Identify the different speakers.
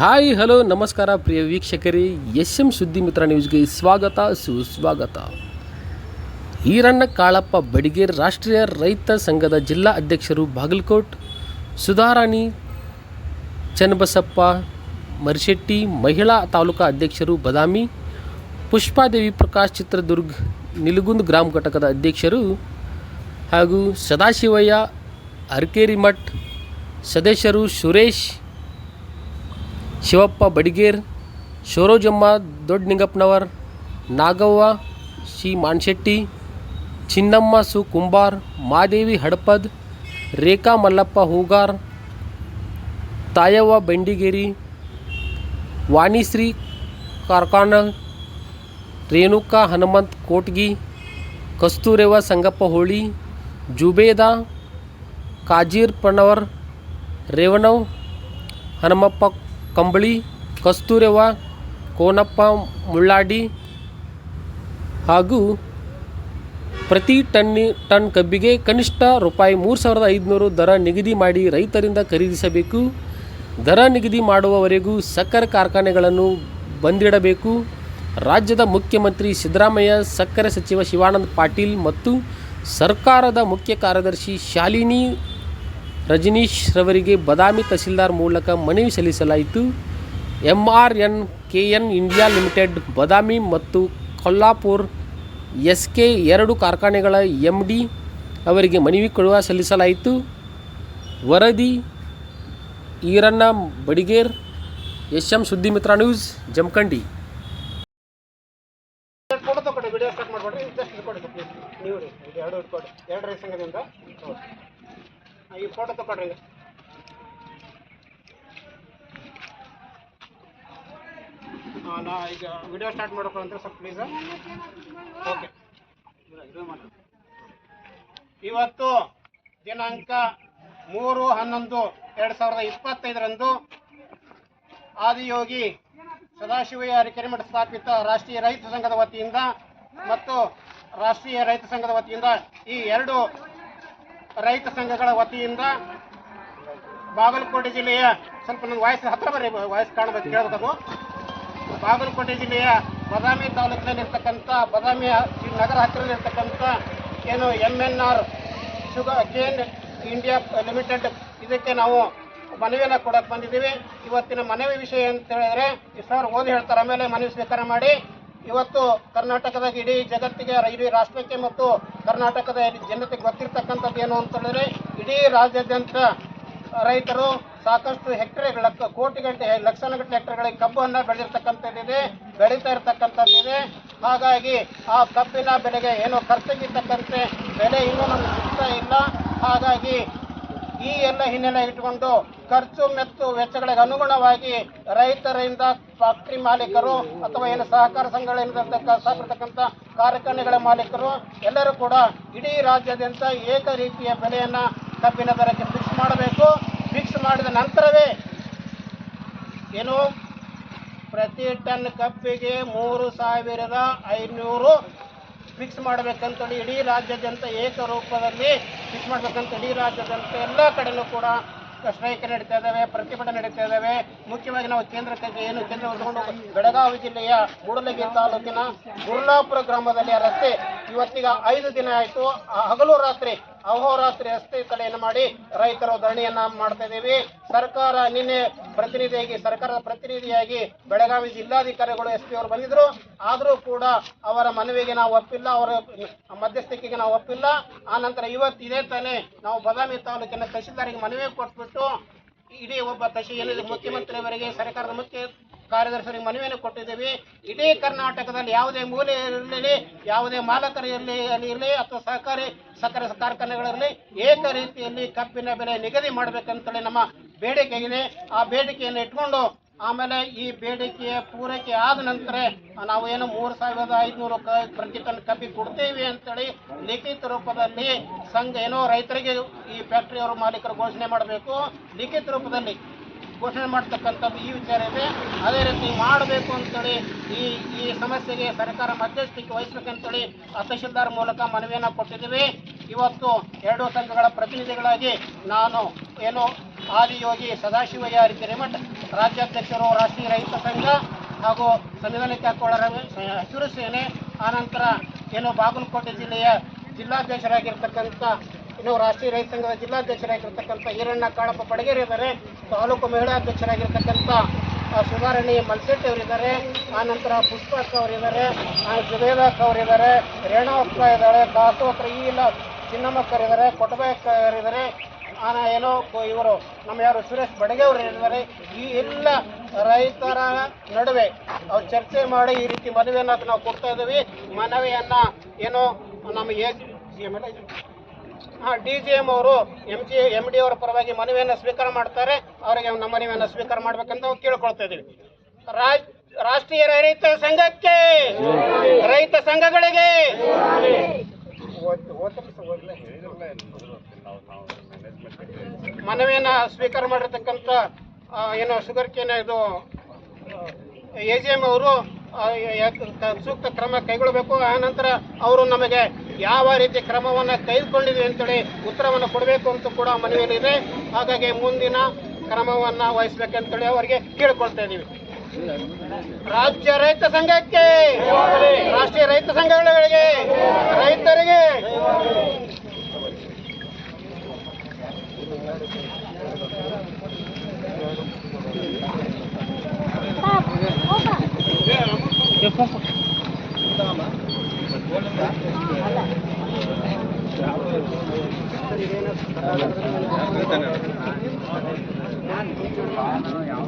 Speaker 1: Hi, hello, ನಮಸ್ಕಾರ ಪ್ರಿಯ ವೀಕ್ಷಕರೇ. S M ಸುದ್ದಿ ಮಿತ್ರ ನ್ಯೂಸ್ಗೆ ಸ್ವಾಗತ, ಸುಸ್ವಾಗತ. ಈರಣ್ಣ ಕಾಳಪ್ಪ ಬಡಿಗೇರ್ ರಾಷ್ಟ್ರೀಯ ರೈತ ಸಂಘದ ಜಿಲ್ಲಾ ಅಧ್ಯಕ್ಷರು ಬಾಗಲಕೋಟ್, ಸುಧಾರಾಣಿ, ಚನ್ನಬಸಪ್ಪ, ಮರಿಶೆಟ್ಟಿ, ಮಹಿಳಾ ತಾಲೂಕಾ ಅಧ್ಯಕ್ಷರು ಬದಾಮಿ, ಪುಷ್ಪಾದೇವಿ ಪ್ರಕಾಶ್ ಚಿತ್ರದುರ್ಗ್, ನಿಲುಗುಂದ್ ಗ್ರಾಮ ಘಟಕದ ಅಧ್ಯಕ್ಷರು ಹಾಗೂ ಸದಾಶಿವಯ್ಯ, ಅರಕೇರಿ ಮಠ್, ಸದಸ್ಯರು ಸುರೇಶ್ ಶಿವಪ್ಪ ಬಡಿಗೇರ್ ಶಿವರೋಜಮ್ಮ ದೊಡ್ಡನಿಂಗಪ್ಪನವರ್, ನಾಗವ್ವ ಸಿ ಮಾನ್ಶೆಟ್ಟಿ, ಚಿನ್ನಮ್ಮ ಸು ಕುಂಬಾರ್, ಮಾದೇವಿ ಹಡಪದ್, ರೇಖಾ ಮಲ್ಲಪ್ಪ ಹೂಗಾರ್, ತಾಯವ್ವ ಬೆಂಡಿಗೇರಿ, ವಾಣಿಶ್ರೀ ಕಾರ್ಕಾನ ರೇಣುಕಾ ಹನುಮಂತ್ ಕೋಟ್ಗಿ ಕಸ್ತೂರೆವ ಸಂಗಪ್ಪ ಹೋಳಿ, ಜುಬೇದ, ಕಾಜೀರ್ ಪಣವರ್ ರೇವಣವ್ ಹನುಮಪ್ಪ ಕಂಬಳಿ, ಕಸ್ತೂರವ್ವ, ಕೋನಪ್ಪ, ಮುಳ್ಳಾಡಿ ಹಾಗೂ ಪ್ರತಿ ಟನ್ನಿ ಟನ್ ಕಬ್ಬಿಗೆ ಕನಿಷ್ಠ ರೂಪಾಯಿ ಮೂರು ಸಾವಿರದ ಐದುನೂರು ದರ ನಿಗದಿ ಮಾಡಿ ರೈತರಿಂದ ಖರೀದಿಸಬೇಕು. ದರ ನಿಗದಿ ಮಾಡುವವರೆಗೂ ಸಕ್ಕರೆ ಕಾರ್ಖಾನೆಗಳನ್ನು ಬಂದಿಡಬೇಕು. ರಾಜ್ಯದ ಮುಖ್ಯಮಂತ್ರಿ ಸಿದ್ದರಾಮಯ್ಯ, ಸಕ್ಕರೆ ಸಚಿವ ಶಿವಾನಂದ ಪಾಟೀಲ್ ಮತ್ತು ಸರ್ಕಾರದ ಮುಖ್ಯ ಕಾರ್ಯದರ್ಶಿ ಶಾಲಿನಿ ರಜನೀಶ್ ರವರಿಗೆ ಬದಾಮಿ ತಹಸೀಲ್ದಾರ್ ಮೂಲಕ ಮನವಿ ಸಲ್ಲಿಸಲಾಯಿತು. M R N K N India limited Badami ಮತ್ತು ಕೊಲ್ಲಾಪುರ್ ಎಸ್ ಕೆ ಎರಡು ಕಾರ್ಖಾನೆಗಳ ಎಂ ಡಿ ಅವರಿಗೆ ಮನವಿ ಕೊಡುವ ಸಲ್ಲಿಸಲಾಯಿತು. ವರದಿ Iranna Badiger S M Suddimitra news, Jamakhandi.
Speaker 2: ಈ ಫೋಟೋ ತಗೊಳ್ರಿ ನಾ ಈಗ ವಿಡಿಯೋ ಸ್ಟಾರ್ಟ್ ಮಾಡ್ಬೇಕು ಅಂತ ಸ್ವಲ್ಪ ಪ್ಲೀಸ್ ಓಕೆ ಇವತ್ತು ದಿನಾಂಕ ಮೂರು ಹನ್ನೊಂದು ಎರಡು ಸಾವಿರದ ಇಪ್ಪತ್ತೈದರಂದು ಆದಿಯೋಗಿ ಸದಾಶಿವಯ್ಯ ಕೆರೆಮಠ ಸ್ಥಾಪಿತ ರಾಷ್ಟ್ರೀಯ ರೈತ ಸಂಘದ ವತಿಯಿಂದ ಮತ್ತು ರಾಷ್ಟ್ರೀಯ ರೈತ ಸಂಘದ ವತಿಯಿಂದ ಈ ಎರಡು ರೈತ ಸಂಘಗಳ ವತಿಯಿಂದ ಬಾಗಲಕೋಟೆ ಜಿಲ್ಲೆಯ, ಸ್ವಲ್ಪ ನನ್ನ ವಾಯ್ಸ್ ಹತ್ರ ಬರ್ರಿ ವಾಯ್ಸ್ ಕಾಣಬೇಕು, ಕೇಳಬೇಕು ಬಾಗಲಕೋಟೆ ಜಿಲ್ಲೆಯ ಬದಾಮಿ ತಾಲೂಕಿನಲ್ಲಿರ್ತಕ್ಕಂಥ, ಬದಾಮಿ ನಗರ ಹತ್ತಿರದಲ್ಲಿರ್ತಕ್ಕಂಥ ಏನು M N R sugar cane India limited ಇದಕ್ಕೆ ನಾವು ಮನವಿಯನ್ನು ಕೊಡಕ್ಕೆ ಬಂದಿದ್ದೀವಿ. ಇವತ್ತಿನ ಮನವಿ ವಿಷಯ ಅಂತ ಹೇಳಿದ್ರೆ, ಈ ಸರ್ ಓದಿ ಹೇಳ್ತಾರೆ, ಆಮೇಲೆ ಮನವಿ ಸ್ವೀಕಾರ ಮಾಡಿ ಇವತ್ತು ಕರ್ನಾಟಕದ ಇಡೀ ಜಗತ್ತಿಗೆ ಇಡೀ ರಾಷ್ಟ್ರಕ್ಕೆ ಮತ್ತು ಕರ್ನಾಟಕದ ಜನತೆಗೆ ಗೊತ್ತಿರ್ತಕ್ಕಂಥದ್ದು ಏನು ಅಂತ ಹೇಳಿದ್ರೆ, ಇಡೀ ರಾಜ್ಯಾದ್ಯಂತ ರೈತರು ಸಾಕಷ್ಟು ಹೆಕ್ಟರ್ಗಳ ಕೋಟಿ ಗಂಟೆ, ಲಕ್ಷಾನುಗಟ್ಟಲೆ ಹೆಕ್ಟೇರ್ಗಳಿಗೆ ಕಬ್ಬನ್ನು ಬೆಳೆದಿರ್ತಕ್ಕಂಥದ್ದಿದೆ ಬೆಳೀತಾ ಇರ್ತಕ್ಕಂಥದ್ದಿದೆ ಹಾಗಾಗಿ ಆ ಕಬ್ಬಿನ ಬೆಲೆಗೆ ಏನೋ ಖರ್ಚಾಗಿರ್ತಕ್ಕಂತೆ ಬೆಲೆ ಇನ್ನೂ ನಮ್ಗೆ ಸಿಗ್ತಾ ಇಲ್ಲ. ಹಾಗಾಗಿ ಈ ಎಲ್ಲ ಹಿನ್ನೆಲೆ ಇಟ್ಟುಕೊಂಡು ಖರ್ಚು ಮತ್ತು ವೆಚ್ಚಗಳಿಗೆ ಅನುಗುಣವಾಗಿ ರೈತರಿಂದ ಫ್ಯಾಕ್ಟ್ರಿ ಮಾಲೀಕರು ಅಥವಾ ಏನು ಸಹಕಾರ ಸಂಘಗಳಿಂದ ಸಾಕಿರ್ತಕ್ಕಂಥ ಕಾರ್ಖಾನೆಗಳ ಮಾಲೀಕರು, ಎಲ್ಲರೂ ಕೂಡ ಇಡೀ ರಾಜ್ಯಾದ್ಯಂತ ಏಕ ರೀತಿಯ ಬೆಲೆಯನ್ನು ಕಬ್ಬಿನ ದರಕ್ಕೆ ಫಿಕ್ಸ್ ಮಾಡಬೇಕು. ಫಿಕ್ಸ್ ಮಾಡಿದ ನಂತರವೇ ಏನು? ಪ್ರತಿ ಟನ್ ಕಬ್ಬಿಗೆ ಮೂರು ಸಾವಿರದ ಐನೂರು ಫಿಕ್ಸ್ ಮಾಡಬೇಕಂತೇಳಿ ಇಡೀ ರಾಜ್ಯಾದ್ಯಂತ ಏಕರೂಪದಲ್ಲಿ ಫಿಕ್ಸ್ ಮಾಡಬೇಕಂತ ಇಡೀ ರಾಜ್ಯಾದ್ಯಂತ ಎಲ್ಲ ಕಡೆಯೂ ಕೂಡ ಸ್ಟ್ರೈಕ್ ನಡೀತಾ ಇದ್ದಾವೆ ಪ್ರತಿಭಟನೆ ನಡೀತಾ ಇದ್ದಾವೆ ಮುಖ್ಯವಾಗಿ ನಾವು ಕೇಂದ್ರಕ್ಕೆ ಏನು ಕೇಂದ್ರ ಹೊಂದಿಕೊಂಡು ಬೆಳಗಾವಿ ಜಿಲ್ಲೆಯ ಮೂಡಲಗಿ ತಾಲೂಕಿನ ಗುರ್ಲಾಪುರ ಗ್ರಾಮದಲ್ಲಿ ರಸ್ತೆ ಇವತ್ತಿಗ ಐದು ದಿನ ಆಯಿತು. ಹಗಲು ರಾತ್ರಿ ಅಹೋರಾತ್ರಿ ರಸ್ತೆ ತಡೆಯನ್ನು ಮಾಡಿ ರೈತರು ಧರಣಿಯನ್ನ ಮಾಡ್ತಾ ಇದ್ದೀವಿ. ಸರ್ಕಾರ ನಿನ್ನೆ ಪ್ರತಿನಿಧಿಯಾಗಿ, ಸರ್ಕಾರದ ಪ್ರತಿನಿಧಿಯಾಗಿ ಬೆಳಗಾವಿ ಜಿಲ್ಲಾಧಿಕಾರಿಗಳು ಎಸ್ ಪಿ ಅವರು ಬಂದಿದ್ರು. ಆದರೂ ಕೂಡ ಅವರ ಮನವಿಗೆ ನಾವು ಒಪ್ಪಿಲ್ಲ, ಅವರ ಮಧ್ಯಸ್ಥಿಕೆಗೆ ನಾವು ಒಪ್ಪಿಲ್ಲ. ಆ ನಂತರ ಇವತ್ತು ಇದೇ ತಾನೇ ನಾವು ಬದಾಮಿ ತಾಲೂಕಿನ ತಹಶೀಲ್ದಾರಿಗೆ ಮನವಿ ಕೊಟ್ಬಿಟ್ಟು ಇಡೀ ಒಬ್ಬ ತಹಶೀಲ್ ಮುಖ್ಯಮಂತ್ರಿಯವರಿಗೆ, ಸರ್ಕಾರದ ಮುಖ್ಯ ಕಾರ್ಯದರ್ಶಿಯವರಿಗೆ ಮನವಿಯನ್ನು ಕೊಟ್ಟಿದ್ದೀವಿ. ಇಡೀ ಕರ್ನಾಟಕದಲ್ಲಿ ಯಾವುದೇ ಮೂಲೆ ಇರಲಿ, ಯಾವುದೇ ಮಾಲಕರು ಇರಲಿ ಇರಲಿ ಅಥವಾ ಸಹಕಾರಿ ಸಕ್ಕರೆ ಕಾರ್ಖಾನೆಗಳಿರಲಿ, ಏಕ ರೀತಿಯಲ್ಲಿ ಕಬ್ಬಿನ ಬೆಲೆ ನಿಗದಿ ಮಾಡಬೇಕಂತೇಳಿ ನಮ್ಮ ಬೇಡಿಕೆ ಇದೆ. ಆ ಬೇಡಿಕೆಯನ್ನು ಇಟ್ಕೊಂಡು ಆಮೇಲೆ ಈ ಬೇಡಿಕೆಯ ಪೂರೈಕೆ ಆದ ನಂತರ ನಾವು ಏನು ಮೂರು ಸಾವಿರದ ಐದುನೂರು ಪ್ರತಿ ಟನ್ ಕಬ್ಬಿ ಕೊಡ್ತೀವಿ ಅಂತೇಳಿ ಲಿಖಿತ ರೂಪದಲ್ಲಿ ಸಂಘ ಏನೋ ರೈತರಿಗೆ ಈ ಫ್ಯಾಕ್ಟ್ರಿಯವರು ಮಾಲೀಕರು ಘೋಷಣೆ ಮಾಡಬೇಕು. ಲಿಖಿತ ರೂಪದಲ್ಲಿ ಘೋಷಣೆ ಮಾಡ್ತಕ್ಕಂಥದ್ದು ಈ ವಿಚಾರ ಇದೆ. ಅದೇ ರೀತಿ ಮಾಡಬೇಕು ಅಂತೇಳಿ ಈ ಈ ಸಮಸ್ಯೆಗೆ ಸರ್ಕಾರ ಮಧ್ಯಸ್ಥಿಕೆ ವಹಿಸ್ಬೇಕಂತೇಳಿ ತಹಶೀಲ್ದಾರ್ ಮೂಲಕ ಮನವಿಯನ್ನು ಕೊಟ್ಟಿದ್ದೀವಿ. ಇವತ್ತು ಎರಡು ಸಂಘಗಳ ಪ್ರತಿನಿಧಿಗಳಾಗಿ ನಾನು ಏನು ಆದಿಯೋಗಿ ಸದಾಶಿವಯ್ಯ ಹಿರೇಮಠ ರಾಜ್ಯಾಧ್ಯಕ್ಷರು ರಾಷ್ಟ್ರೀಯ ರೈತ ಸಂಘ ಹಾಗೂ ಸಂವಿಧಾನಿಕ ಹಾಕೊಳ್ಳರ ಹಸಿರು ಆನಂತರ ಏನು ಬಾಗಲಕೋಟೆ ಜಿಲ್ಲೆಯ ಜಿಲ್ಲಾಧ್ಯಕ್ಷರಾಗಿರ್ತಕ್ಕಂಥ, ಇನ್ನು ರಾಷ್ಟ್ರೀಯ ರೈತ ಸಂಘದ ಜಿಲ್ಲಾಧ್ಯಕ್ಷರಾಗಿರ್ತಕ್ಕಂಥ ಈರಣ್ಣ ಕಾಳಪ್ಪ ಬಡಗೇರಿ ತಾಲೂಕು ಮಹಿಳಾ ಅಧ್ಯಕ್ಷರಾಗಿರ್ತಕ್ಕಂಥ ಸುಧಾರಣಿ ಮಲ್ಸೆಟ್ಟಿ ಅವರಿದ್ದಾರೆ. ಆನಂತರ ಪುಷ್ಪಕ್ಕ ಅವರಿದ್ದಾರೆ. ಜುಬೇದ ಅಕ್ಕ ಅವರಿದ್ದಾರೆ. ರೇಣು ಅಕ್ಕ ಇದ್ದಾರೆ. ದಾಸು ಅಕ್ಕ ಈ ಇಲ್ಲ ಚಿನ್ನಮ್ಮಕ್ಕರಿದ್ದಾರೆ ಕೊಟಬಾಯಕ್ಕ ಅವರಿದ್ದಾರೆ. ಆನ ಏನೋ ಇವರು ನಮ್ಮ ಯಾರು ಸುರೇಶ್ ಬಡಗೆ ಅವರು ಹೇಳಿದ್ದಾರೆ ಈ ಎಲ್ಲ ರೈತರ ನಡುವೆ ಅವ್ರು ಚರ್ಚೆ ಮಾಡಿ ಈ ರೀತಿ ಮನವಿಯನ್ನು ನಾವು ಕೊಡ್ತಾ ಇದ್ದೀವಿ. ಮನವಿಯನ್ನು ಏನೋ ಹಾಂ ಡಿ ಜಿ ಎಂ ಅವರು ಎಂ ಜಿ ಎಂ ಡಿ ಅವರ ಪರವಾಗಿ ಮನವಿಯನ್ನು ಸ್ವೀಕಾರ ಮಾಡ್ತಾರೆ. ಅವರಿಗೆ ನಮ್ಮ ಮನವಿಯನ್ನು ಸ್ವೀಕಾರ ಮಾಡ್ಬೇಕಂತ ನಾವು ಕೇಳ್ಕೊಳ್ತಾ ಇದ್ದೀವಿ. ರಾಜ್, ರಾಷ್ಟ್ರೀಯ ರೈತ ಸಂಘಕ್ಕೆ, ರೈತ ಸಂಘಗಳಿಗೆ. ಮನವಿಯನ್ನ ಸ್ವೀಕಾರ ಮಾಡಿರ್ತಕ್ಕಂಥ ಏನು ಶುಗರ್ ಕೇನ್ ಇದು ಎ ಜಿ ಎಂ ಅವರು ಸೂಕ್ತ ಕ್ರಮ ಕೈಗೊಳ್ಳಬೇಕು ಆನಂತರ ಅವರು ನಮಗೆ ಯಾವ ರೀತಿ ಕ್ರಮವನ್ನು ತೆಗೆದುಕೊಂಡಿದೆ ಅಂತೇಳಿ ಉತ್ತರವನ್ನು ಕೊಡಬೇಕು ಅಂತ ಕೂಡ ಮನವಿಯಲ್ಲಿದೆ ಹಾಗಾಗಿ ಮುಂದಿನ ಕ್ರಮವನ್ನು ವಹಿಸಬೇಕಂತೇಳಿ ಅವರಿಗೆ ಕೇಳಿಕೊಳ್ತಾ ಇದ್ದೀವಿ ರಾಜ್ಯ ರೈತ ಸಂಘಕ್ಕೆ, ರಾಷ್ಟ್ರೀಯ ರೈತ ಸಂಘಗಳಿಗೆ, ರೈತರಿಗೆ ಯಾವ